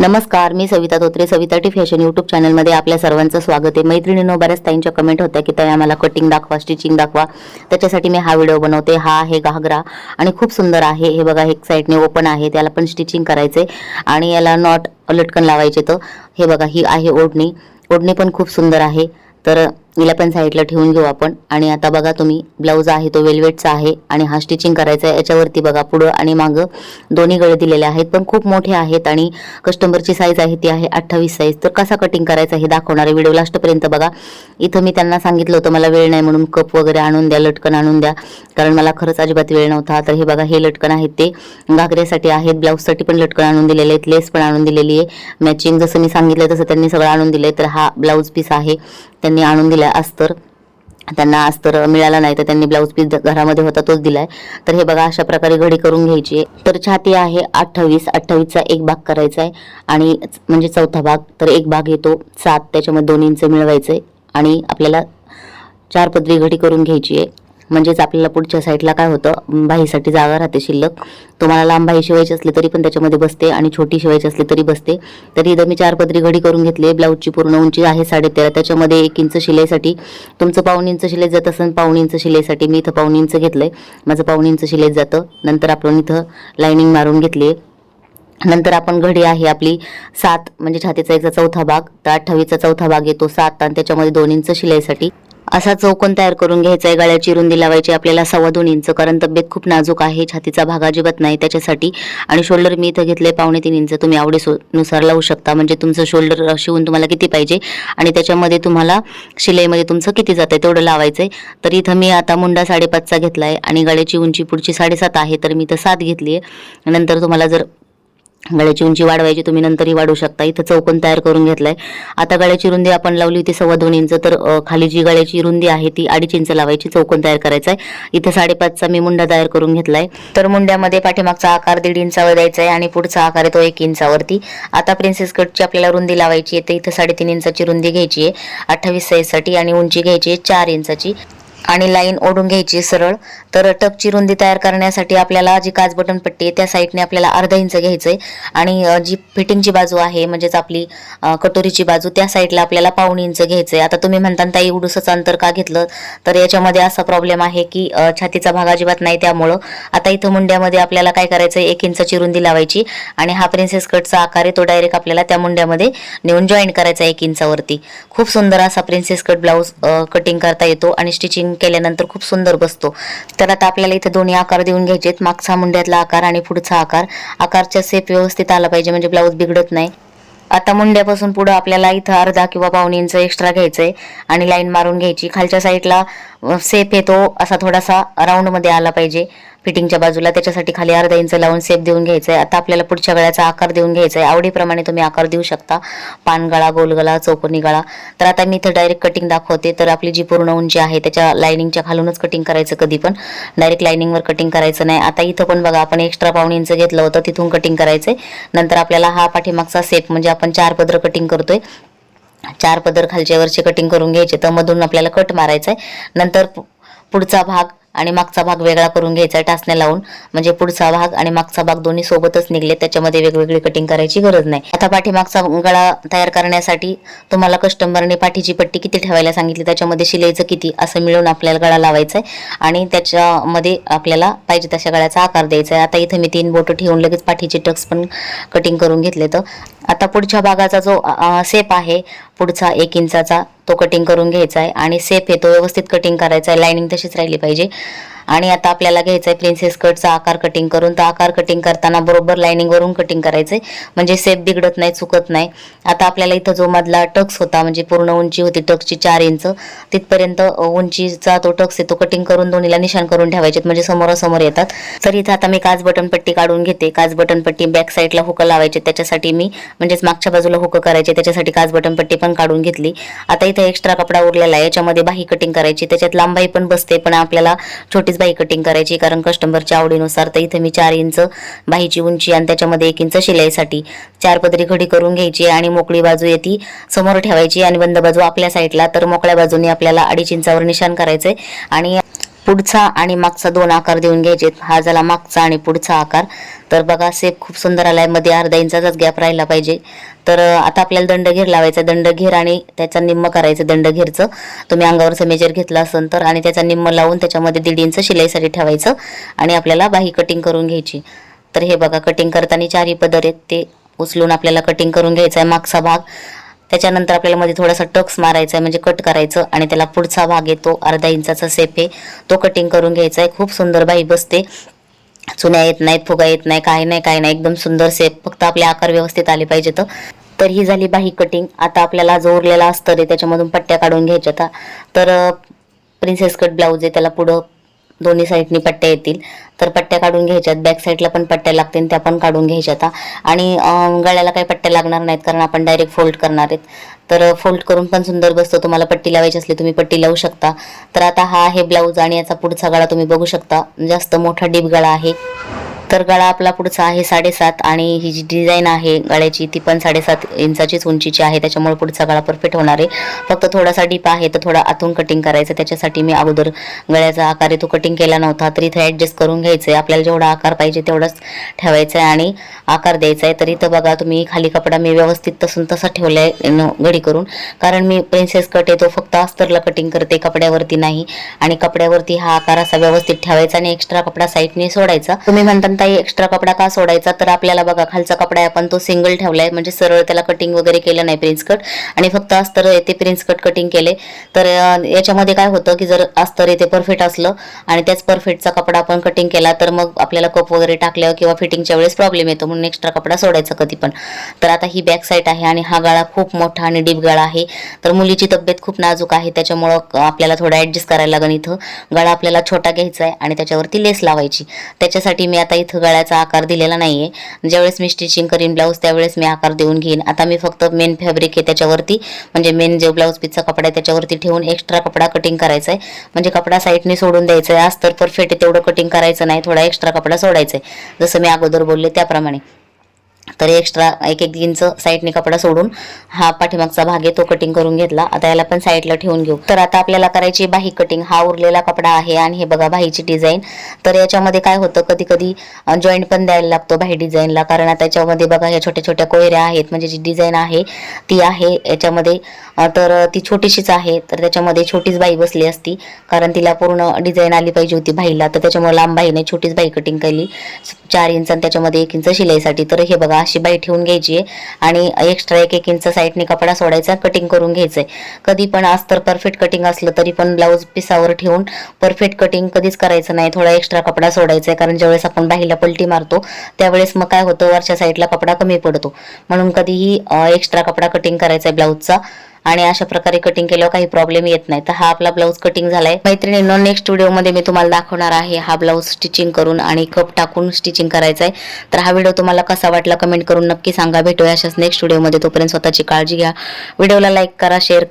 नमस्कार मी Savita Dhotre Savita T fashion YouTube चॅनलमध्ये आपल्या सर्वांचं स्वागत आहे. मैत्रिणींनो बऱ्याच ताईंच्या कमेंट होत्या की ताई आम्हाला कटिंग दाखवा स्टिचिंग दाखवा. त्याच्यासाठी मी हा व्हिडिओ बनवते. हा आहे घागरा आणि खूप सुंदर आहे. हे बघा एक साईडने ओपन आहे. त्याला पण स्टिचिंग करायचे आणि याला नॉट लटकन लावायचे तर. हे बघा ही आहे ओढणी. ओढणी पण खूप सुंदर आहे. तर हिला पण साईडला ठेवून घेऊ आपण. आणि आता बघा तुम्ही ब्लाऊज आहे तो वेल्वेटचा आहे आणि हा स्टिचिंग करायचा आहे. याच्यावरती बघा पुढं आणि मागं दोन्ही गळे दिलेले आहेत. पण खूप मोठे आहेत आणि कस्टमरची साईज आहे ती आहे अठ्ठावीस साईज तर कसा कटिंग करायचा हे दाखवणार आहे व्हिडिओ लास्टपर्यंत बघा. इथं मी त्यांना सांगितलं होतं मला वेळ नाही म्हणून कप वगैरे आणून द्या लटकन आणून द्या. कारण मला खरंच अजिबात वेळ नव्हता. तर हे बघा हे लटकन आहेत ते. घागऱ्यासाठी आहेत ब्लाऊजसाठी पण लटकन आणून दिलेले आहेत. लेस पण आणून दिलेली आहे. मॅचिंग जसं मी सांगितलं तसं त्यांनी सगळं आणून दिलंय. तर हा ब्लाऊज पीस आहे. त्यांनी आणून दिला दिलाय अस्तर त्यांना अस्तर मिळाला नाही तर त्यांनी ब्लाऊज पीस घरामध्ये होता तोच दिलाय. तर हे बघा अशा प्रकारे घडी करून घ्यायची आहे. तर छाती आहे अठ्ठावीस अठ्ठावीसचा एक भाग करायचा आहे. आणि म्हणजे चौथा भाग तर एक भाग येतो सात त्याच्यामध्ये दोन इंच मिळवायचं. आहे आणि आपल्याला चार पदरी घडी करून घ्यायची आहे. म्हणजेच आपल्याला पुढच्या साईडला काय होतं? बाहीसाठी जागा राहते शिल्लक. तुम्हाला लांब बाही शिवायची असली तरी पण त्याच्यामध्ये बसते आणि छोटी शिवायची असली तरी बसते. तरी इथं मी चार पदरी घडी करून घेतली. ब्लाऊजची पूर्ण उंची आहे साडेतेरा. त्याच्यामध्ये एक इंच शिलाईसाठी तुमचं पाऊण इंच शिलाई जात असेल पाऊण इंच शिलाईसाठी मी इथं पाऊण इंच घेतलंय. माझं पाऊण इंच शिलाई जातं. नंतर आपण इथं लाईनिंग मारून घेतली नंतर आपण घडी आहे आपली सात म्हणजे छातीचा एकचा चौथा भाग. तर अठ्ठावीसचा चौथा भाग येतो सात आणि त्याच्यामध्ये दोन इंच शिलाईसाठी. असा चौकोन तयार करून घ्यायचा आहे. गळ्याची रुंदी लावायची. आपल्याला सव्वा दोन इंच कारण तब्येत खूप नाजूक आहे. छातीचा भाग अजिबात नाही त्याच्यासाठी. आणि शोल्डर मी इथं घेतले पावणे तीन इंच. तुम्ही आवडीनुसार लावू शकता. म्हणजे तुमचं शोल्डर शिवून तुम्हाला किती पाहिजे? आणि त्याच्यामध्ये तुम्हाला शिलाईमध्ये तुमचं किती जातं आहे तेवढं लावायचं आहे तर इथं मी आता मुंडा साडेपाचचा घेतला आहे आणि गळ्याची उंची पुढची साडेसात आहे. तर मी इथं सात घेतली आहे नंतर तुम्हाला जर गळ्याची उंची वाढवायची तुम्ही नंतरही वाढवू शकता. इथं चौकोन तयार करून घेतलाय. आता गळ्याची रुंदी आपण लावली होती सव्वा दोन इंच तर खाली जी गळ्याची रुंदी आहे ती अडीच इंच लावायची. चौकोन तयार करायचा आहे इथं साडेपाचचा मी मुंडा तयार करून घेतलाय. तर मुंड्यामध्ये पाठीमागचा आकार दीड इंचावर द्यायचा आहे आणि पुढचा आकार आहे तो एक इंचावरती. आता प्रिन्सेस कटची आपल्याला रुंदी लावायची आहे तर इथं साडेतीन इंचाची रुंदी घ्यायची आहे. अठ्ठावीस साईजसाठी आणि उंची घ्यायची आहे चार इंचाची. आणि लाईन ओढून घ्यायची सरळ. तर टपची रुंदी तयार करण्यासाठी आपल्याला जी काच बटन पट्टी आहे त्या साईडने आपल्याला अर्धा इंच घ्यायचं आहे आणि जी फिटिंगची बाजू आहे म्हणजेच आपली कटोरीची बाजू त्या साईडला आपल्याला पाऊण इंच घ्यायचं आहे आता तुम्ही म्हणता ताई एवढंसंच अंतर का घेतलं? तर याच्यामध्ये असा प्रॉब्लेम आहे की छातीचा भाग अजिबात नाही त्यामुळं. आता इथं मुंड्यामध्ये आपल्याला काय करायचं एक इंचाची रुंदी लावायची. आणि हा प्रिन्सेस कटचा आकार आहे तो डायरेक्ट आपल्याला त्या मुंड्यामध्ये नेऊन जॉईन करायचा एक इंचावरती. खूप सुंदर असा प्रिन्सेस कट ब्लाऊज कटिंग करता येतो आणि स्टिचिंग केल्यानंतर खूप सुंदर बसतो. तर आता आपल्याला इथे दोन्ही आकार देऊन घ्यायचे आहेत. मागचा मुंड्यातला आकार आणि पुढचा आकार. आकारच्या सेप व्यवस्थित आला पाहिजे म्हणजे ब्लाऊज बिघडत नाही. आता मुंड्यापासून पुढं आपल्याला इथं अर्धा किंवा पाऊण इंच एक्स्ट्रा घ्यायचंय आणि लाईन मारून घ्यायची. खालच्या साईडला सेप येतो असा थोडासा राऊंडमध्ये आला पाहिजे. फिटिंगच्या बाजूला त्याच्यासाठी खाली अर्धा इंच लावून सेप देऊन घ्यायचा आहे आता आपल्याला पुढच्या गळ्याचा आकार देऊन घ्यायचा आहे आवडीप्रमाणे तुम्ही आकार देऊ शकता. पानगळा गोलगळा चौकोनी गळा. तर आता मी इथं डायरेक्ट कटिंग दाखवते. तर आपली जी पूर्ण उंची आहे त्याच्या लाईनिंगच्या खालूनच कटिंग करायचं कधी पण. डायरेक्ट लाईनिंगवर कटिंग करायचं नाही. आता इथं पण बघा आपण एक्स्ट्रा पाऊण इंच घेतलं होतं तिथून कटिंग करायचंय. नंतर आपल्याला हा पाठीमागचा सेप म्हणजे आपण चार पदर कटिंग करतोय. चार पदर खालच्या वरचे कटिंग करून घ्यायचे. तर मधून आपल्याला कट मारायचा आहे नंतर पुढचा भाग आणि मागचा भाग वेगळा करून घ्यायचा टाचण्या लावून. म्हणजे पुढचा भाग आणि मागचा भाग दोन्ही सोबतच निघले त्याच्यामध्ये वेगवेगळी कटिंग करायची गरज नाही. आता पाठीमागचा गळा तयार करण्यासाठी तुम्हाला कस्टमरने पाठीची पट्टी किती ठेवायला सांगितली त्याच्यामध्ये शिलाईचं किती असं मिळून आपल्याला गळा लावायचा आहे आणि त्याच्यामध्ये आपल्याला पाहिजे तशा गळ्याचा आकार द्यायचा आहे आता इथं मी तीन बोटं ठेवून लगेच पाठीचे टक्स पण कटिंग करून घेतले. तर आता पुढच्या भागाचा जो सेप आहे पुढचा एक इंचाचा तो कटिंग करून घ्यायचा आहे. आणि सेप हे तो व्यवस्थित कटिंग करायचा आहे. लाईनिंग तशीच राहिली पाहिजे. आणि आता आपल्याला घ्यायचं आहे प्रिन्सेस कटचा आकार कटिंग करून तर आकार कटिंग करताना बरोबर लाईनिंग वरून कटिंग करायचंय. म्हणजे सेप बिघडत नाही चुकत नाही. आता आपल्याला इथं जो मधला टक्स होता म्हणजे पूर्ण उंची होती टक्सची चार इंच तिथपर्यंत उंचीचा तो टक्स आहे तो कटिंग करून दोन्हीला निशाण करून ठेवायचे म्हणजे समोरासमोर येतात. तर इथं आता मी काच बटन पट्टी काढून घेते. काच बटन पट्टी बॅक साईडला हुकं लावायचे त्याच्यासाठी मी म्हणजेच मागच्या बाजूला हुकं करायचे त्याच्यासाठी काच बटन पट्टी पण काढून घेतली. आता इथं एक्स्ट्रा कपडा उरलेला आहे याच्यामध्ये बाही कटिंग करायची त्याच्यात लांबाई पण बसते पण आपल्याला छोटीच बाही कटिंग करायची कारण कस्टमरच्या आवडीनुसार तर इथे मी चार इंच बाहीची उंची आणि त्याच्यामध्ये एक इंच शिलाईसाठी चार पदरी घडी करून घ्यायची आणि मोकळी बाजू येते समोर ठेवायची आणि बंद बाजू आपल्या साईडला तर मोकळ्या बाजूने आपल्याला अडीच इंचावर निशाण करायचंय. आणि पुढचा आणि मागचा दोन आकार देऊन घ्यायचे हा झाला मागचा आणि पुढचा आकार. तर बघा सेप खूप सुंदर आलाय. मध्ये अर्धा इंचाचाच गॅप राहिला पाहिजे. तर आता आपल्याला दंड घेर लावायचा. दंड घेर आणि त्याचा निम्म करायचं दंड घेरचं. तुम्ही अंगावरचं मेजर घेतलं असेल तर आणि त्याचा निम्म लावून त्याच्यामध्ये दीड इंच शिलाईसाठी ठेवायचं आणि आपल्याला बाही कटिंग करून घ्यायची. तर हे बघा कटिंग करताना चारही पदर आहेत. ते उचलून आपल्याला कटिंग करून घ्यायचा आहे मागचा भाग. त्याच्यानंतर आपल्याला मध्ये थोडासा टक्स मारायचा आहे म्हणजे कट करायचं आणि त्याला पुढचा भाग आहे तो अर्धा इंचाचा सेप आहे. तो कटिंग करून घ्यायचा आहे खूप सुंदर बाई बसते. चुन्या येत नाहीत फुगा येत नाही काय नाही काय नाही. एकदम सुंदर सेप फक्त आपले आकार व्यवस्थित आले पाहिजे तर तर ही झाली बाही कटिंग आता आपल्याला जो उरलेला असतं आहे त्याच्यामधून पट्ट्या काढून घ्यायच्या. आता तर प्रिन्सेस कट ब्लाऊज आहे त्याला पुढं दोन्ही साईडनी पट्ट्या येतील. तर पट्ट्या काढून घ्यायच्यात. बॅक साईडला पण पट्ट्या लागतील त्या पण काढून घ्यायच्या आता आणि गळ्याला काही पट्ट्या लागणार नाहीत कारण आपण डायरेक्ट फोल्ड करणार आहेत. तर फोल्ड करून पण सुंदर बसतो. तुम्हाला पट्टी लावायची असली तुम्ही पट्टी लावू शकता. तर आता हा आहे ब्लाऊज आणि याचा पुढचा गळा तुम्ही बघू शकता. जास्त मोठा डीप गळा आहे. तर गळा आपला पुढचा आहे साडेसात आणि ही जी डिझाईन आहे गळ्याची ती पण साडेसात इंचाचीच उंचीची आहे. त्याच्यामुळे पुढचा गळा परफेक्ट होणार आहे. फक्त थोडासा डीप आहे तर थोडा आतून कटिंग करायचं. त्याच्यासाठी मी अगोदर गळ्याचा आकार आहे तो कटिंग केला नव्हता तर इथे ॲडजस्ट करून घ्यायचं आहे आपल्याला जेवढा आकार पाहिजे तेवढाच ठेवायचा आहे आणि आकार द्यायचा आहे तर इथं बघा तुम्ही खाली कपडा मी व्यवस्थित तसून तसा ठेवला आहे घडी करून. कारण मी प्रिन्सेस कट आहे तो फक्त अस्तरला कटिंग करते कपड्यावरती नाही. आणि कपड्यावरती हा आकार असा व्यवस्थित ठेवायचा आणि एक्स्ट्रा कपडा साईडने सोडायचा. तुम्ही म्हणता कोणताही एक्स्ट्रा कपडा का सोडायचा तर आपल्याला बघा खालचा कपडा आहे आपण तो सिंगल ठेवलाय. म्हणजे सरळ त्याला कटिंग वगैरे केलं नाही प्रिन्स कट आणि फक्त अस्तर येते प्रिन्स कट कटिंग केले. तर याच्यामध्ये काय होतं की जर अस्तर येते परफेक्ट असलं आणि त्याच परफेक्टचा कपडा आपण कटिंग केला तर मग आपल्याला कप वगैरे टाकल्यावर किंवा फिटिंगच्या वेळेस प्रॉब्लेम येतो. म्हणून एक्स्ट्रा कपडा सोडायचा कधी पण. तर आता ही बॅक साईड आहे आणि हा गळा खूप मोठा आणि डीप गळा आहे. तर मुलीची तब्येत खूप नाजूक आहे त्याच्यामुळं आपल्याला थोडं ॲडजस्ट करायला लागेल इथं. गळा आपल्याला छोटा घ्यायचा आहे आणि त्याच्यावरती लेस लावायची. त्याच्यासाठी मी आता इथं गळ्याचा आकार दिलेला नाहीये. ज्यावेळेस मी स्टिचिंग करीन ब्लाऊज त्यावेळेस मी आकार देऊन घेईन. आता मी फक्त मेन फॅब्रिक आहे त्याच्यावरती म्हणजे मेन जे ब्लाऊज पीसचा कपडा आहे त्याच्यावरती ठेवून एक्स्ट्रा कपडा कटिंग करायचा आहे म्हणजे कपडा साईडने सोडून द्यायचा आहे आज तर परफेक्ट आहे तेवढं कटिंग करायचं नाही. थोडा एक्स्ट्रा कपडा सोडायचा आहे जसं मी अगोदर बोलले त्याप्रमाणे. तर एक्स्ट्रा एक एक इंच साईडने कपडा सोडून हा पाठीमागचा भाग आहे तो कटिंग करून घेतला. आता याला पण साईडला ठेवून घेऊ. तर आता आपल्याला करायची बाही कटिंग हा उरलेला कपडा आहे आणि हे बघा बाहीची डिझाईन तर याच्यामध्ये काय होतं कधी कधी जॉईंट पण द्यायला लागतो बाही डिझाईनला कारण आता याच्यामध्ये बघा या छोट्या छोट्या कोयऱ्या आहेत. म्हणजे जी डिझाईन आहे ती आहे याच्यामध्ये. तर ती छोटीशीच आहे. तर त्याच्यामध्ये छोटीच बाई बसली असती. कारण तिला पूर्ण डिझाईन आली पाहिजे होती बाईला तर त्याच्यामुळे लांब बाईने छोटीच बाई कटिंग केली. चार इंच आणि त्याच्यामध्ये एक इंच शिलाईसाठी. तर हे बघा अशी बाई ठेवून घ्यायची आहे आणि एक्स्ट्रा एक एक इंच साईडने कपडा सोडायचा कटिंग करून घ्यायचंय. कधी पण आज तर परफेक्ट कटिंग असलं तरी पण ब्लाऊज पिसावर ठेवून परफेक्ट कटिंग कधीच करायचं नाही. थोडा एक्स्ट्रा कपडा सोडायचा आहे कारण ज्यावेळेस आपण बाहीला पलटी मारतो त्यावेळेस मग काय होतं वरच्या साईडला कपडा कमी पडतो. म्हणून कधीही एक्स्ट्रा कपडा कटिंग करायचा आहे ब्लाऊजचा आणि अशा प्रकारे कटिंग केल्यावर काही प्रॉब्लेम येत नाही. तर हा आपला ब्लाऊज कटिंग झालाय. मैत्रिणींनो नेक्स्ट व्हिडिओमध्ये मी तुम्हाला दाखवणार आहे हा ब्लाऊज स्टिचिंग करून आणि कप टाकून स्टिचिंग करायचा आहे तर हा व्हिडिओ तुम्हाला कसा वाटला कमेंट करून नक्की सांगा. भेटूया अशाच नेक्स्ट व्हिडिओमध्ये तोपर्यंत स्वतःची काळजी घ्या. व्हिडिओला लाईक करा शेअर करा.